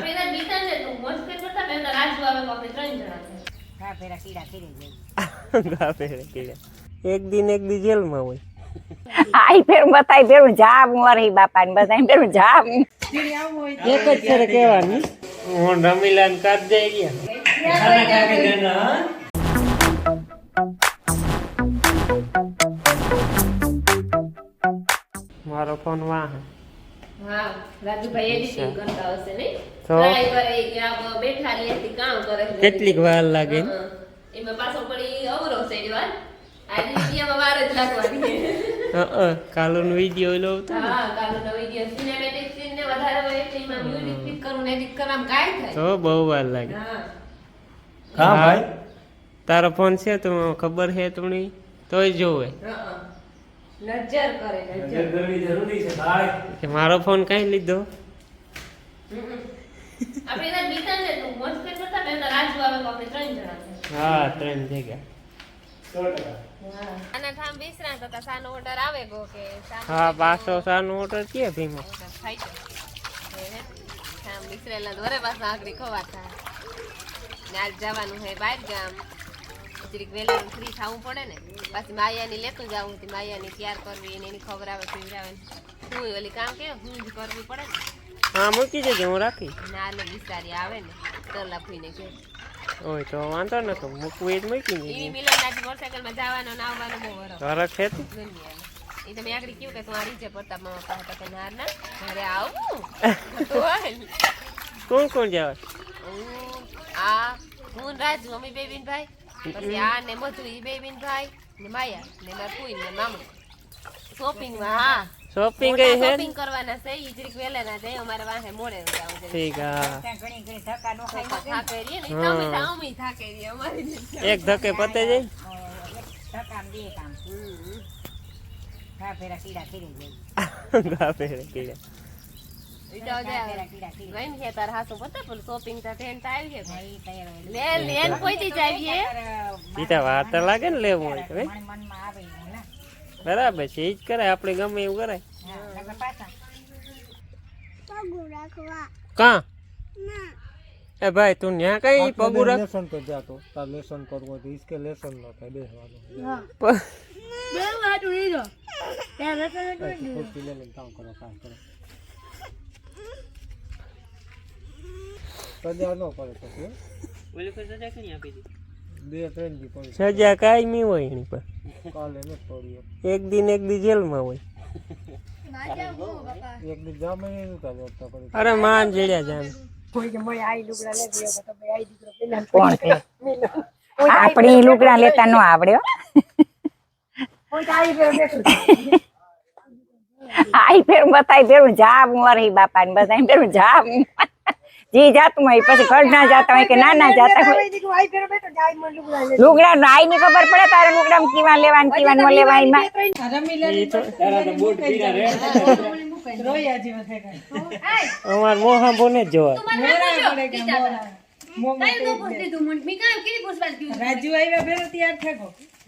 આપણે એના બીજા ને તું મોજ કરી કરતા પહેલા રાજુ આવે તો આપણે ત્રણ જણા છે. ઘા ફેરા કીડા ખીરી જાય ગાફે કીડા. એક દિન એક દી જેલમાં હોય. આઈ ફેર બતાઈ ફેર જા મોરી બાપા ને બતાઈ ફેર જા એક જ ફેરે કહેવાની. હું રમીલા ને કાપ દઈ ગયા. હા? મારો ફોન વાહ. હા રાજુભાઈ. કેટલીક વાર લાગે? હા. એમાં પાછો પડી અવરો છે વાર કાલુનો વીડિયો લો તો હા કાલનો વીડિયો. સિનેમેટિક સીન ને વધારે હોય એટલે એમાં મ્યુઝિક ફિટ કરવું ને edit કરવામાં કાંઈ થાય. તો બહુ વાર લાગે. હા. હા ભાઈ? તારો ફોન છે તો ખબર છે તમને તોય જોવે. હા. નજર કરે નજર. કે મારો ફોન કઈ લીધો. આપણે એના બીતા ને તું મોજ કે કરતા પહેલા રાજુ આવે તો આપણે ત્રણ જણા છે. હા ત્રણ જગ્યા અને થામ તો હતા સાનો ઓર્ડર આવે ગો કે હા પાછો સાનો ઓર્ડર કે ભીમો? થાય છે હે, થામ વિસરેલા દોરે પાછા ખવાતા. ને આજ જવાનું હે બહાર ગામ. જરીક વહેલું ફ્રી થવું પડે ને પાછી માયાની લેતું જવું હતી માયાની તૈયાર કરવી ને એની ખબર આવે પીવડાવે હું ઓલી કામ કે હું જ કરવું પડે ને. હા મૂકી દેજે હું રાખી. નાલે બિચારી આવે ને તો ફૂઈને કે ઓય તો વાંધો ન તો મૂકવી એ જ મૂકી દે ઈ મિલન નાથી મોટરસાઇકલમાં જવાનો ને આવવાનો બહુ વરો ઘરક છે તું એ તમે આગળ કીધું કે તું આ રીતે પડતા મામા પાસે તો કે ના ના ઘરે આવું. કોણ કોણ જવા? આ હું રાજુ અમે બે બેન ભાઈ પછી આ ને મધુ ઈ બે બેન ભાઈ ને માયા ને મારા ફૂઈ ને મામા શોપિંગમાં હા શોપિંગ ગઈ છે શોપિંગ કરવાના છે ઈ જરીક વહેલા ના જાય અમારે વાહે મોડે જાવું ઠીક હા ઘણી ઘણી ધક્કા નો ખાઈ થાકે રહીએ ને હા. તમે તો અમે થાકે રહીએ અમારી. એક ધકે પતે જાય ધક્કા બે કામ હમ. ઘા ફેરા કીડા ખીરી જાય ઘા ફેરા કીડા લાગે ને લેવું હોય તો હે? મન મનમાં આવે ઈ ને. બરાબર છે એજ જ કરાય આપણે ગમે એવું પાછા. કા? એ ભાઈ તું ન્યા કઈ પગુ રાખ લેસન પર જાતો તાર લેસન કરવો તો ઈસકે લેસન ન થાય બેસવાનું પ- ખુરશી લઈ લઈને કામ કરો કામ કરો. સજા ન પડે પછી હો. બે ત્રણ દી પડી. સજા કાયમી હોય એની પર. કાલે ન પડ્યો એક દિન એક દી જેલમાં હોય. એક દી જામે અરે માન જેડ્યા જાને કોણ કે આપણી લુગડા લેતા નો આવડે હો. આઈ ફેર બતાઈ ફેર જા મોરી બાપા ને બતાઈ ફેર જા જી જાતું હોય પછી ઘર ના જાતા હોય કે ના ના જાતા હોય. લુગડા આઈ ની ખબર પડે તારે લુગડા કીવા લેવા ને કેવા ન લેવા એમાં. અમાર મોહા બોને જ જોવા. હા એ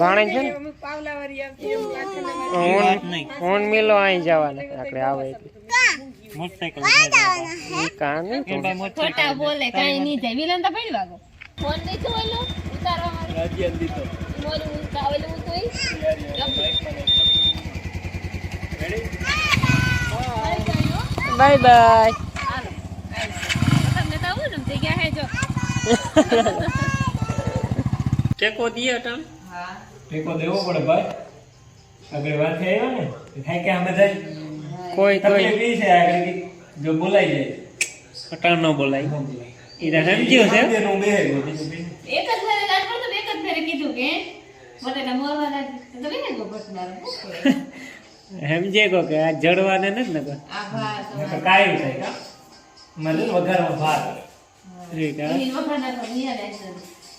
ભાણે છે ને? મિલો અહીં જવાના. આપણે આવે એટલે. કામ ખોટા બોલે કાઈ નહીં જાય. વિલન તો પડી વાગો. ફોન નહીં છું ઓલું ઉતારવા મારું. ઓલું ઉતા- ઓલું ઉતોય. Bye bye. હાલો. તમને તો આવું ને જગ્યા હે જો? ટેકો દીએ હા. ટેકો દેવો પડે ભાઈ. આગળ વાત આવ્યો ને થાય કે અમે બધા કોઈ કોઈ. બી છે આગળ જો બોલાઈ જાય. અટાણ ન બોલાય. એ તો સમજ્યો છે? બે એક જ ફેરે રાત તો એક જ ફેરે કીધું કે બટેટા મોરવા લાગી તો કેને ગો મારો? સમજે કો કે આ જડવાને નથી ને કો આભાર કાયું થાય કા મને વઘારમાં ભાત ઠીક હા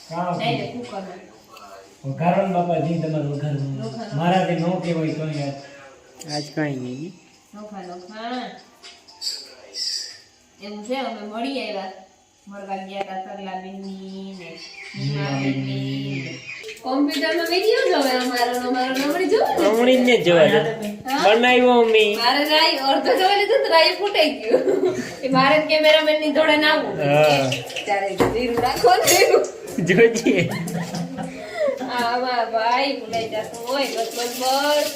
ડાયરેક્ટ કુકરમાં. વઘારો બાપા જી તમારે વઘારવાનું મારાથી ન કહેવાય તો આજ કઈ નહીં નોખા નોખા. એવું છે અમે મળી આવ્યા મળવા ગયા હતા તરલાબેનની ને નીમાબેનની ને. કોમ્પ્યુટરમાં વીડિયો જોવે અમારો અમારો નંબર જોવે. હમણી ને જોવા બનાવ્યો મમ્મી મારે રાઈ અડધો જોઈ લીધું તો રાઈ ફૂટાઈ ગયું એ મારે કેમેરામેનની જોડે ના આવું. ત્યારે ધીરું રાખો ને. જોજે આવા ભાઈ ભૂલાઈ જતો હોય બસ બસ બસ.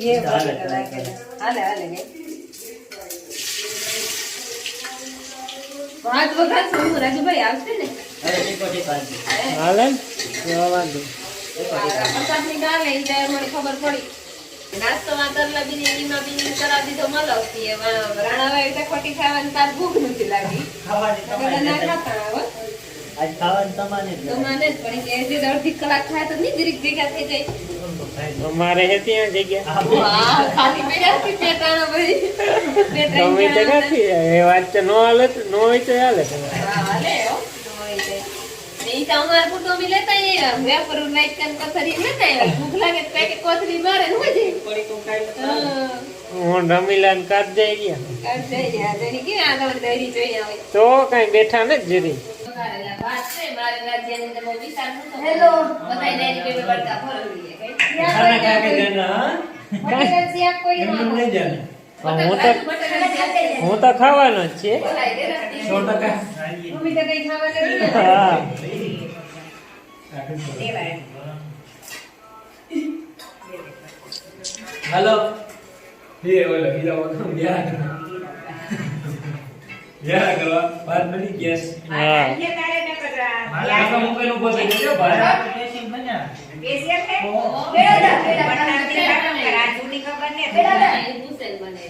એ હાલે, હાલે ને શું? આવશે ને? હાલે? દાળ જાય મને ખબર પડી. તરલા કરાવી દીધો મલાવતી. રાણાભાઈ ખોટી ખાવાની તાર ભૂખ નથી લાગી. ખાતા હો. તો મને જ પણ કે તો અડધી કલાક ખાય તો નહીં દરેક ભેગા થઈ જાય અમારે હે ત્યાં જગ્યા વાહ, ખાલી ભેગા થઈ પેટાણા ભાઈ. બે ત્રણ ગમે તે નથી એ વાત તો નો હાલે નો હોય તો હાલે હા, હાલે હો. હોય તે. અમારે પૂરતું અમે લેતા એ વેપર લાઈટ કન કથરી લેતા. ભૂખ લાગે તો પેકેટ કોથરી મારે. હા. કાઢ ગયા કાઢ કે આ તો હવે. તો કઈ બેઠા ને જરી વઘારેલા ભાત છે. મારે રાજ્યની અંદર બહુ વિશાળ નહોતો. બધાયને એની પેટે પડતા ફરવીએ. કઈ? ખાના ખા કે જાના હા? બટેકાનું કોઈ ન નહીં જાને હું તો ખાવાનો જ છે. સો ટકા મમ્મી તો કઈ ખાવા હા હાલો હે ઓલો હીરા વગર યાર યાર કરવા વાત બની ગેસ હા. કાકા મુંબઈ નું બોલે જો ભાઈ પેડા પેડા રાજુની ખબર ને પેડા પૂછે બને